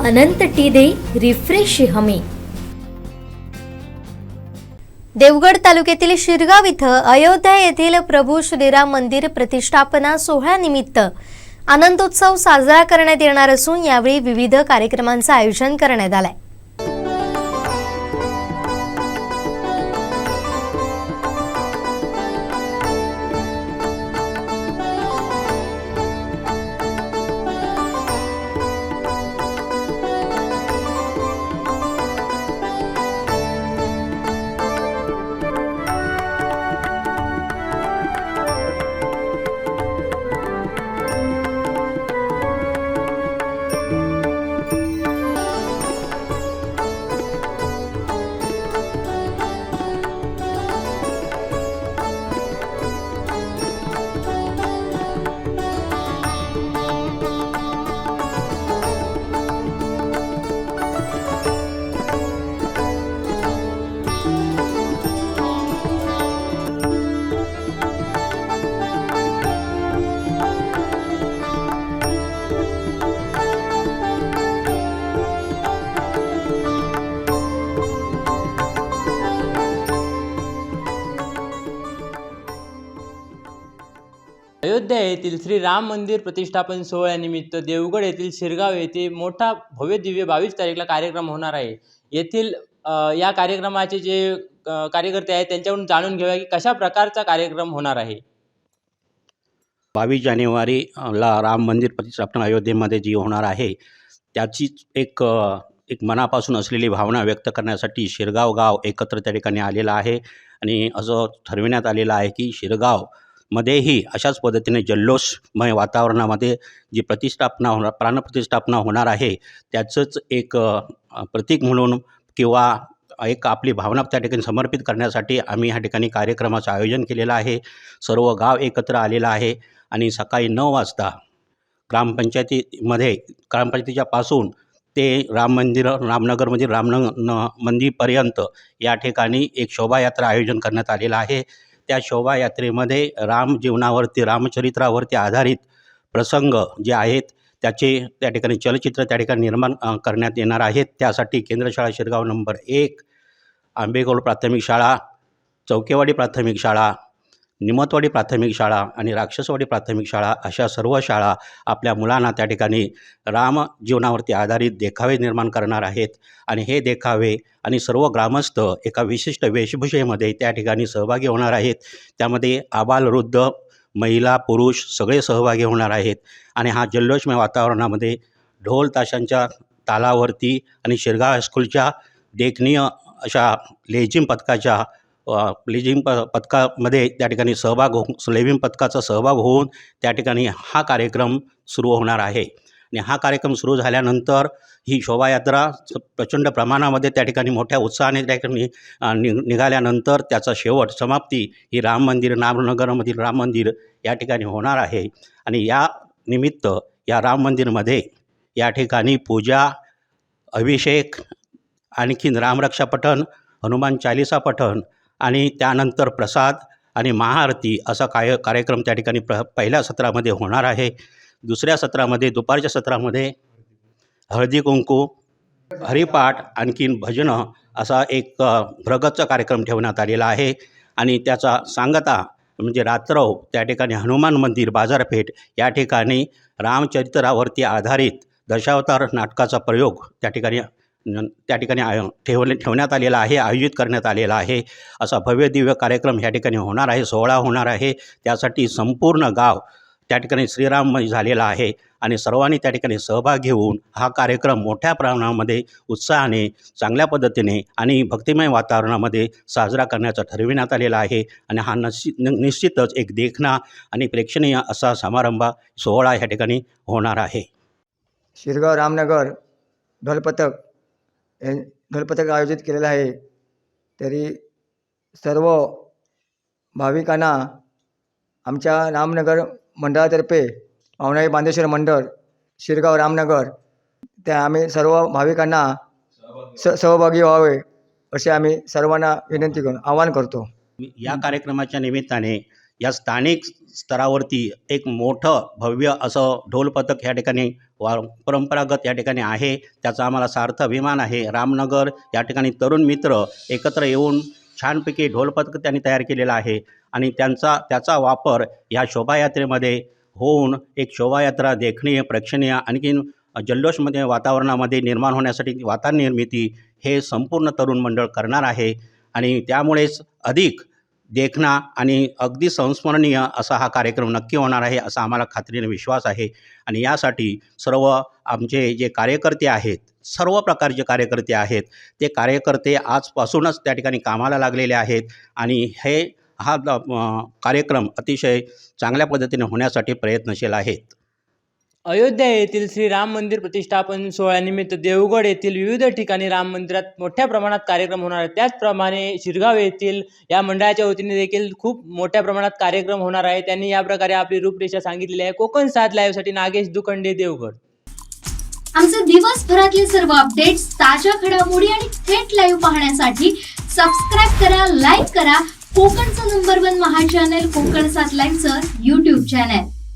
अनंत T दे refresh हमी. देवगड तालुक्यातील शिरगाव इथं अयोध्या येथील प्रभू श्रीराम मंदिर प्रतिष्ठापना सोहळ्यानिमित्त आनंदोत्सव साजरा करण्यात येणार असून यावेळी विविध कार्यक्रमांचं आयोजन करण्यात आलंय. अयोध्या येथील श्री राम मंदिर प्रतिष्ठापन सोहळ्यानिमित्त देवगड येथील शिरगाव येथे मोठा भव्य दिव्य बावीस तारीखला कार्यक्रम होणार आहे. येथील या कार्यक्रमाचे जे कार्यकर्ते आहेत त्यांच्याकडून जाणून घेऊया की कशा प्रकारचा कार्यक्रम होणार आहे. बावीस जानेवारीला राम मंदिर प्रतिष्ठापना अयोध्येमध्ये जी होणार आहे त्याचीच एक एक मनापासून असलेली भावना व्यक्त करण्यासाठी शिरगाव गाव एकत्र त्या ठिकाणी आलेलं आहे. आणि असं ठरविण्यात आलेलं आहे की शिरगाव मध्येही अशाच पद्धतीने जल्लोषमय वातावरणामध्ये जी प्रतिष्ठापना होणार प्राणप्रतिष्ठापना होणार आहे त्याचंच एक प्रतीक म्हणून किंवा एक आपली भावना त्या ठिकाणी समर्पित करण्यासाठी आम्ही ह्या ठिकाणी कार्यक्रमाचं आयोजन केलेलं आहे. सर्व गाव एकत्र आलेलं आहे आणि सकाळी नऊ वाजता ग्रामपंचायतीमध्ये ग्रामपंचायतीच्या पासून ते राम मंदिर रामनगरमध्ये रामन न मंदिरपर्यंत या ठिकाणी एक शोभायात्रा आयोजन करण्यात आलेलं आहे. त्या शोभायात्रेमध्ये राम जीवनावरती रामचरित्रावरती आधारित प्रसंग जे आहेत त्याचे त्या ठिकाणी चलचित्र त्या ठिकाणी निर्माण करण्यात येणार आहेत. त्यासाठी केंद्रशाळा शिरगाव नंबर एक आंबेगोल प्राथमिक शाळा चौकेवाडी प्राथमिक शाळा निमतवाडी प्राथमिक शाळा आणि राक्षसवाडी प्राथमिक शाळा अशा सर्व शाळा आपल्या मुलांना त्या ठिकाणी राम जीवनावरती आधारित देखावे निर्माण करणार आहेत. आणि हे देखावे आणि सर्व ग्रामस्थ एका विशिष्ट वेशभूषेमध्ये त्या ठिकाणी सहभागी होणार आहेत. त्यामध्ये आबालवृद्ध महिला पुरुष सगळे सहभागी होणार आहेत. आणि हा जल्लोषमय वातावरणामध्ये ढोल ताशांच्या तालावरती आणि शिरगाव हायस्कूलच्या देखणीय अशा लेझिम पथकाच्या अ, प पथकामध्ये त्या ठिकाणी सहभाग हो लेझिम पथकाचा सहभाग होऊन त्या ठिकाणी हा कार्यक्रम सुरू होणार आहे. आणि हा कार्यक्रम सुरू झाल्यानंतर ही शोभायात्रा प्रचंड प्रमाणामध्ये त्या ठिकाणी मोठ्या उत्साहाने त्या ठिकाणी नि निघाल्यानंतर त्याचा शेवट समाप्ती ही राम मंदिर नामनगरमधील राम मंदिर या ठिकाणी होणार आहे. आणि या निमित्त या राम मंदिरमध्ये या ठिकाणी पूजा अभिषेक आणखीन रामरक्षा पठण हनुमान चालिसा पठण आणि त्यानंतर प्रसाद आणि महाआरती असा काय कार्यक्रम त्या ठिकाणी प्र पहिल्या सत्रामध्ये होणार आहे. दुसऱ्या सत्रामध्ये दुपारच्या सत्रामध्ये हळदी कुंकू हरिपाठ आणखीन भजनं असा एक भ्रगतचा कार्यक्रम ठेवण्यात आलेला आहे. आणि त्याचा सांगता म्हणजे रात्रव त्या ठिकाणी हनुमान मंदिर बाजारपेठ या ठिकाणी रामचरित्रावरती आधारित दशावतार नाटकाचा प्रयोग त्या ठिकाणी त्या ठिकाणी आय ठेवले ठेवण्यात आलेला आहे आयोजित करण्यात आलेला आहे. असा भव्य दिव्य कार्यक्रम ह्या ठिकाणी होणार आहे सोहळा होणार आहे. त्यासाठी संपूर्ण गाव त्या ठिकाणी श्रीराममय झालेला आहे आणि सर्वांनी त्या ठिकाणी सहभाग घेऊन हा कार्यक्रम मोठ्या प्रमाणामध्ये उत्साहाने चांगल्या पद्धतीने आणि भक्तिमय वातावरणामध्ये साजरा करण्याचा ठरविण्यात आलेला आहे. आणि हा नशी न- निश्चितच एक देखणा आणि प्रेक्षणीय असा समारंभ सोहळा ह्या ठिकाणी होणार आहे. शिरगाव रामनगर ढोलपथक हे ढोलपथक आयोजित केलेलं आहे. तरी सर्व भाविकांना आमच्या रामनगर मंडळातर्फे पावणाई बांधेश्वर मंडळ शिरगाव रामनगर त्या आम्ही सर्व भाविकांना स सहभागी व्हावे असे आम्ही सर्वांना विनंती करून आवाहन करतो. या कार्यक्रमाच्या निमित्ताने या स्थानिक स्तरावरती एक मोठं भव्य असं ढोल पथक ह्या ठिकाणी वा परंपरागत या ठिकाणी आहे. त्याचा आम्हाला सार्थ अभिमान आहे. रामनगर या ठिकाणी तरुण मित्र एकत्र येऊन छानपैकी ढोलपथक त्यांनी तयार केलेलं आहे. आणि त्यांचा त्याचा वापर या शोभायात्रेमध्ये होऊन एक शोभायात्रा देखणीय प्रेक्षणीय आणखीन जल्लोषमध्ये वातावरणामध्ये निर्माण होण्यासाठी वातानिर्मिती हे संपूर्ण तरुण मंडळ करणार आहे. आणि त्यामुळेच अधिक देखणा आणि अगदी संस्मरणीय असा हा कार्यक्रम नक्की होणार आहे असा आम्हाला खात्रीने विश्वास आहे. आणि यासाठी सर्व आमचे जे कार्यकर्ते आहेत सर्व प्रकारचे कार्यकर्ते आहेत ते कार्यकर्ते आजपासूनच त्या ठिकाणी कामाला लागलेले आहेत. आणि हे हा कार्यक्रम अतिशय चांगल्या पद्धतीने होण्यासाठी प्रयत्नशील आहेत. अयोध्या येथील श्री राम मंदिर प्रतिष्ठापन सोहळ्यानिमित्त देवगड येथील विविध ठिकाणी राम मंदिरात मोठ्या प्रमाणात कार्यक्रम होणार आहे त्याचप्रमाणे शिरगाव येथील या मंडळाच्या वतीने देखील खूप मोठ्या प्रमाणात कार्यक्रम होणार आहे. त्यांनी या प्रकारे आपली रूपरेषा सांगितलेली आहे. कोकण सात लाईव्हसाठी नागेश दुखंडे देवगड. आमचे दिवसभरातले सर्व अपडेट्स ताज्या घडामोडी आणि थेट लाईव्ह पाहण्यासाठी सबस्क्राईब करा लाईक करा. कोकणचं number one Maha channel Konkan सात लाईव्हचं युट्यूब चॅनल